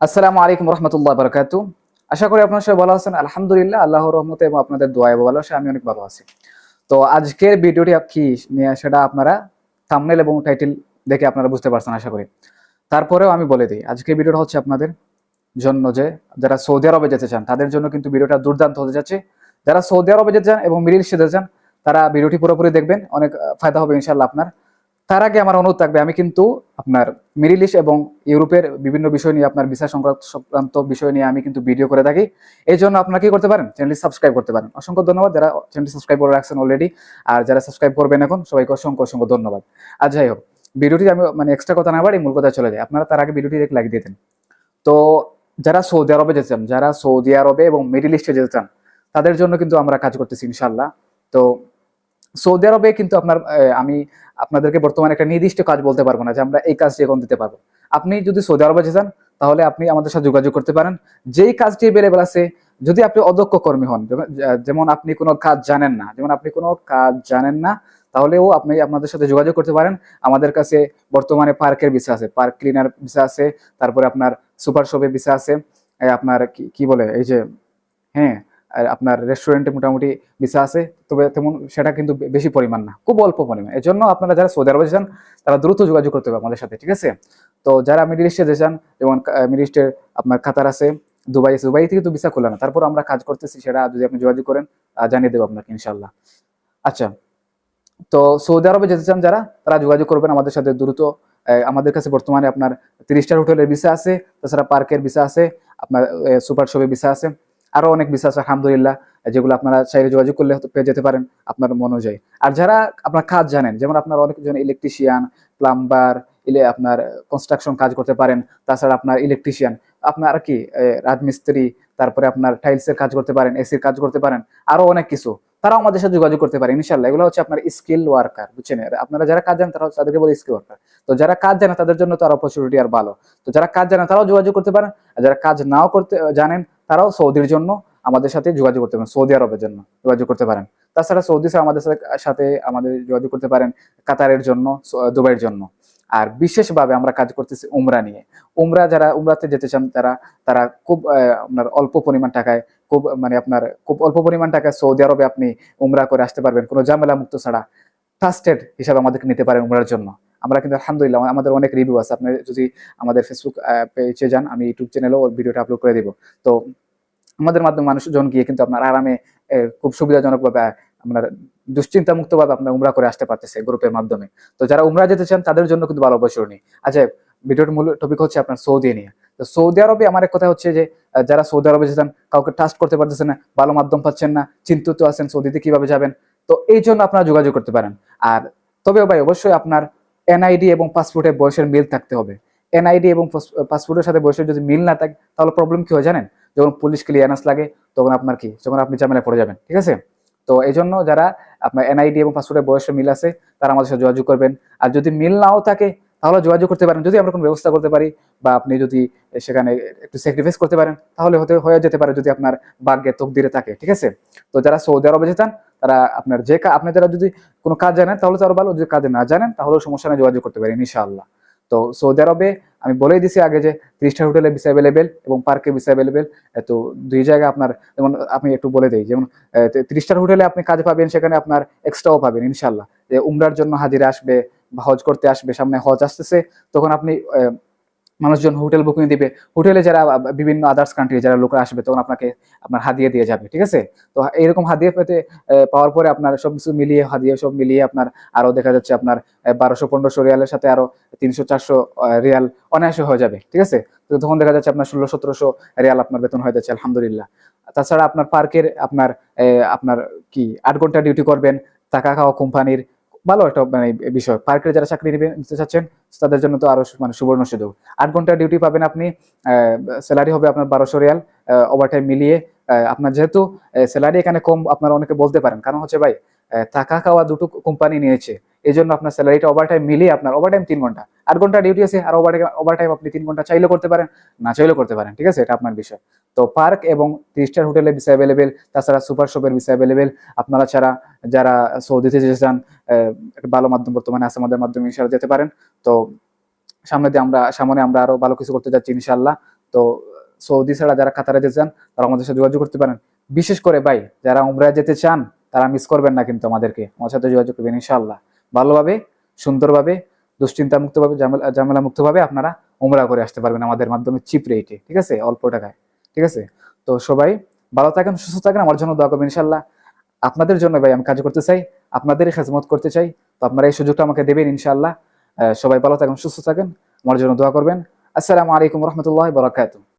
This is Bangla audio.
আসসালামু আলাইকুম রহমতুল্লাহ বারকাতু আশা করি আপনার সবাই ভালো আছেন। আলহামদুলিল্লাহ, আল্লাহর রহমতে এবং আপনাদের দোয়া এবং ভালোবাসা, আমি অনেক ভালো আছি। তো আজকের ভিডিওটি কি নিয়ে সেটা আপনারা থাম্বনেল এবং টাইটেল দেখে আপনারা বুঝতে পারছেন, আশা করি। তারপরেও আমি বলে দিই, আজকের ভিডিওটা হচ্ছে আপনাদের জন্য যে যারা সৌদি আরবে যেতে চান, তাদের জন্য কিন্তু ভিডিওটা দুর্দান্ত হতে যাচ্ছে। যারা সৌদি আরবে যেতে চান এবং মিডিল ইস্টে যেতে চান, তারা ভিডিওটি পুরোপুরি দেখবেন। অনেক ফায়দা হবে ইনশাল্লাহ আপনার। তার আগে আমার অনুরোধ থাকবে, আমি কিন্তু আপনার মিডিল ইস্ট এবং ইউরোপের বিভিন্ন বিষয় নিয়ে, আপনার ভিসা সংক্রান্ত বিষয় নিয়ে আমি কিন্তু ভিডিও করে থাকি। এই জন্য আপনারা কি করতে পারেন? চ্যানেলটি সাবস্ক্রাইব করতে পারেন। অসংখ্য ধন্যবাদ যারা চ্যানেলটি সাবস্ক্রাইব করে রাখছেন অলরেডি আর যারা সাবস্ক্রাইব করবেন এখন, সবাইকে অসংখ্য অসংখ্য ধন্যবাদ। আর যাই হোক, ভিডিওটি আমি মানে এক্সট্রা কথা না বাড়ি মূল কথা চলে যায় আপনারা তার আগে ভিডিওটি এক লাইক দিতেন তো যারা সৌদি আরবে যেতে চান, যারা সৌদি আরবে এবং মিডিল ইস্টে যেতে চান, তাদের জন্য কিন্তু আমরা কাজ করতেছি ইনশাল্লাহ তো সৌদি আরবে কিন্তু আপনার আমি আপনাদেরকে বর্তমানে একটা নির্দিষ্ট কাজ বলতে পারব না যে আমরা এই কাজটি এখন দিতে পারব। আপনি যদি সৌদি আরবে যেতে চান, তাহলে আপনি আমাদের সাথে যোগাযোগ করতে পারেন। যেই কাজটি অ্যাভেলেবেল আছে, যদি আপনি অদক্ষ কর্মী হন, যেমন- আপনি কোনো কাজ জানেন না, যেমন আপনি কোনো কাজ জানেন না, তাহলেও আপনি আপনাদের সাথে যোগাযোগ করতে পারেন। আমাদের কাছে বর্তমানে পার্কের ভিসা আছে, পার্ক ক্লিনার ভিসা আছে, তারপরে আপনার সুপার শপের ভিসা আছে আপনার কি বলে, এই যে হ্যাঁ আপনার রেস্টুরেন্টে মোটামুটি ভিসা আছে, তবে তেমন সেটা কিন্তু বেশি পরিমাণ না, খুব অল্প পরিমাণ। এই জন্য আপনারা যারা সৌদি আরবে যান, তারা দ্রুত যোগাযোগ করতে হবে আমাদের সাথে, ঠিক আছে? তো যারা মিডিল ইস্টে যে যান, যেমন মিডিল ইস্টের আপনার কাতার আছে, দুবাই আছে, দুবাই থেকে তো ভিসা খোলা না, তারপর আমরা কাজ করতেছি, সেটা যদি আপনি যোগাযোগ করেন জানিয়ে দেবো আপনাকে ইনশাল্লাহ আচ্ছা তো সৌদি আরবে যেতে চান যারা, তারা যোগাযোগ করবেন আমাদের সাথে দ্রুত আমাদের কাছে বর্তমানে আপনার তিরিশ স্টার হোটেলের ভিসা আছে, তাছাড়া পার্কের ভিসা আছে, আপনার সুপার শপের ভিসা আছে। আরও অনেক ভিসা আছে, আলহামদুলিল্লাহ, যেগুলো আপনারা চাইলে যোগাযোগ করলে পেয়ে যেতে পারেন আপনার মন অনুযায়ী। আর যারা আপনার কাজ জানেন, যেমন আপনার অনেকজন ইলেকট্রিশিয়ান প্লাম্বার ইলে আপনার কনস্ট্রাকশন কাজ করতে পারেন, তাছাড়া আপনার ইলেকট্রিশিয়ান আপনার আর কি রাজমিস্ত্রি, তারপরে আপনার টাইলসের কাজ করতে পারেন এসির কাজ করতে পারেন, আরও অনেক কিছু। তারাও আমাদের সাথে যোগাযোগ করতে পারে ইনশাল্লাহ এগুলো হচ্ছে আপনার স্কিল ওয়ার্কার বুঝছেন? আপনারা যারা কাজ জানেন তারা তাদেরকে বলে স্কিল ওয়ার্কার তো যারা কাজ জানে, তাদের জন্য তো আর অপরচুনিটি আর ভালো। তো যারা কাজ জানে, তারাও যোগাযোগ করতে পারেন, আর যারা কাজ নাও করতে, জানেন তারাও সৌদির জন্য আমাদের সাথে যোগাযোগ করতে পারেন, সৌদি আরবের জন্য যোগাযোগ করতে পারেন। তাছাড়া সৌদি স্যার আমাদের সাথে আমাদের যোগাযোগ করতে পারেন কাতারের জন্য দুবাইয়ের জন্য। আর বিশেষভাবে আমরা কাজ করতেছি উমরা নিয়ে। উমরা যারা, উমরাতে যেতে চান তারা তারা খুব আপনার অল্প পরিমাণ টাকায় খুব মানে আপনার খুব অল্প পরিমাণ টাকায় সৌদি আরবে আপনি উমরা করে আসতে পারবেন। কোনো ঝামেলা মুক্ত ছাড়া ট্রাস্টেড হিসাবে আমাদেরকে নিতে পারেন উমরার জন্য। আমরা কিন্তু আলহামদুলিল্লাহ আমাদের অনেক রিভিউ আছে। আপনি যদি আমাদের ফেসবুক পেজে যান, আমি ইউটিউব চ্যানেলেও ভিডিওটা আপলোড করে দিব। তো আমাদের মাধ্যমে মানুষজন গিয়ে কিন্তু আপনার আরামে খুব সুবিধাজনকভাবে আপনার দুশ্চিন্তা মুক্তভাবে আপনার উমরা করে আসতে পারতেছে গ্রুপের মাধ্যমে। তো যারা উমরা যেতে চান, তাদের জন্য কিন্তু ভালো নেই আচ্ছা ভিডিওর মূল টপিক হচ্ছে আপনার সৌদি নিয়ে। তো সৌদি আরবে আমার এক কথা হচ্ছে যে যারা সৌদি আরবে যেতেন কাউকে ট্রাস্ট করতে পারতেছেন না, ভালো মাধ্যম পাচ্ছেন না, চিন্তিত আছেন সৌদিতে কীভাবে যাবেন, তো এই জন্য আপনারা যোগাযোগ করতে পারেন। আর তবে ভাই, অবশ্যই আপনার এনআইডি এবং পাসপোর্টের বয়সের মিল থাকতে হবে। এনআইডি এবং পাসপোর্টের সাথে বয়সের যদি মিল না থাকে, তাহলে প্রবলেম কি হয় জানেন? যখন পুলিশ ক্লিয়ারেন্স লাগে, তখন আপনার কি? যখন আপনি ঝামেলা পড়ে যাবেন, ঠিক আছে? তো এই জন্য যারা আপনার এনআইডি এবং পাসপোর্টের বয়সের মিল আছে, তারা আমাদের সাথে যোগাযোগ করবেন। আর যদি মিল নাও থাকে তাহলে যোগাযোগ করতে পারেন। যদি আমরা কোনো ব্যবস্থা করতে পারি বা আপনি যদি সেখানে একটু স্যাক্রিফাইস করতে পারেন, তাহলে হতে, হয়ে যেতে পারে যদি আপনার ভাগ্যে তকদিরে থাকে, ঠিক আছে? তো যারা সৌদি আরবে যেতেন, তারা আপনার যে আপনি যারা যদি কোনো কাজ জানেন, তাহলে তো আরও ভালো। যদি কাজ না জানেন, তাহলেও সমস্যা নেই, যোগাযোগ করতে পারেন, ইনশাআল্লাহ। তো সৌদি আরবে আমি বলেই দিছি আগে যে ত্রিশটা হোটেলে ভিসা অ্যাভেলেবেল এবং পার্কে ভিসা অ্যাভেলেবেল তো দুই জায়গায় আপনার, যেমন আমি একটু বলে দিই, যেমন ত্রিশটার হোটেলে আপনি কাজ পাবেন, সেখানে আপনার এক্সট্রাও পাবেন ইনশাল্লাহ যে উমরার জন্য হাজিরা আসবে হজ করতে আসবে, সামনে হজ আসতেছে, তখন আপনি মানুষজন হোটেল বুকিং দিবে। হোটেলে যারা বিভিন্ন আদার্স কান্ট্রি যারা লোকরা আসবে, তখন আপনাকে আপনার হাদিয়ে দিয়ে যাবে, ঠিক আছে? তো এইরকম হাদিয়ে পেতে পাওয়ার পরে আপনার সবকিছু মিলিয়ে, হাদিয়ে সব মিলিয়ে আপনার আরও দেখা যাচ্ছে আপনার বারোশো, পনেরোশো রিয়ালের সাথে আরও তিনশো, চারশো রিয়াল অনায়াসে হয়ে যাবে, ঠিক আছে? তো তখন দেখা যাচ্ছে আপনার ষোলো, সতেরোশো রিয়াল আপনার বেতন হয়ে যাচ্ছে, আলহামদুলিল্লাহ। তাছাড়া আপনার পার্কের আপনার আপনার কি, আট ঘণ্টা ডিউটি করবেন, টাকা খাওয়া কোম্পানির ভালো একটা মানে বিষয়। পার্কের যারা চাকরি নিবে, নিতে চাচ্ছেন, তাদের জন্য তো আরও মানে সুবর্ণ সুযোগ। আট ঘণ্টা ডিউটি পাবেন আপনি স্যালারি হবে আপনার বারোশো রিয়াল ওভারটাইম মিলিয়ে আপনার যেহেতু স্যালারি এখানে কম আপনারা অনেকে বলতে পারেন। কারণ হচ্ছে ভাই টাকা খাওয়া দুটো কোম্পানি নিয়েছে। এই জন্য আপনার স্যালারিটা ওভারটাইম মিলিয়ে আপনার ওভারটাইম তিন ঘণ্টা। আট ঘণ্টা ডিউটি আছে, আর ওভার ওভারটাইম আপনি তিন ঘণ্টা চাইলেও করতে পারেন, না চাইলেও করতে পারেন, ঠিক আছে? এটা আপনার বিষয়। তো পার্ক এবং থ্রি স্টার হোটেলের ভিসা অ্যাভেলেবেল তাছাড়া সুপার শপের ভিসা অ্যাভেলেবেল আপনারা ছাড়া যারা সৌদিতে যেতে চান ভালো মাধ্যম বর্তমানে আছে আমাদের মাধ্যমে ইনশাল্লাহ যেতে পারেন। তো সামনে দিয়ে আমরা, সামনে আমরা আরও ভালো কিছু করতে যাচ্ছি ইনশাল্লাহ তো সৌদি ছাড়া যারা কাতারে যেতে চান, তারা আমাদের সাথে যোগাযোগ করতে পারেন। বিশেষ করে ভাই, যারা উমরায় যেতে চান, তারা মিস করবেন না কিন্তু আমাদেরকে, আমার সাথে যোগাযোগ করবেন, ইনশাআল্লাহ। ভালোভাবে, সুন্দরভাবে দুশ্চিন্তা মুক্তভাবে ঝামেলা ঝামেলা মুক্তভাবে আপনারা উমরা করে আসতে পারবেন আমাদের মাধ্যমে চিপ রেটে ঠিক আছে? অল্প টাকায়, ঠিক আছে? তো সবাই ভালো থাকেন, সুস্থ থাকেন, আমার জন্য দোয়া করবেন ইনশাল্লাহ আপনাদের জন্য ভাই আমি কাজ করতে চাই, আপনাদেরই খেজমত করতে চাই, তো আপনারা এই সুযোগটা আমাকে দেবেন ইনশাল্লাহ সবাই ভালো থাকেন, সুস্থ থাকেন, আমার জন্য দোয়া করবেন। আসসালামু আলাইকুম রহমতুল্লাহ বরাকাতু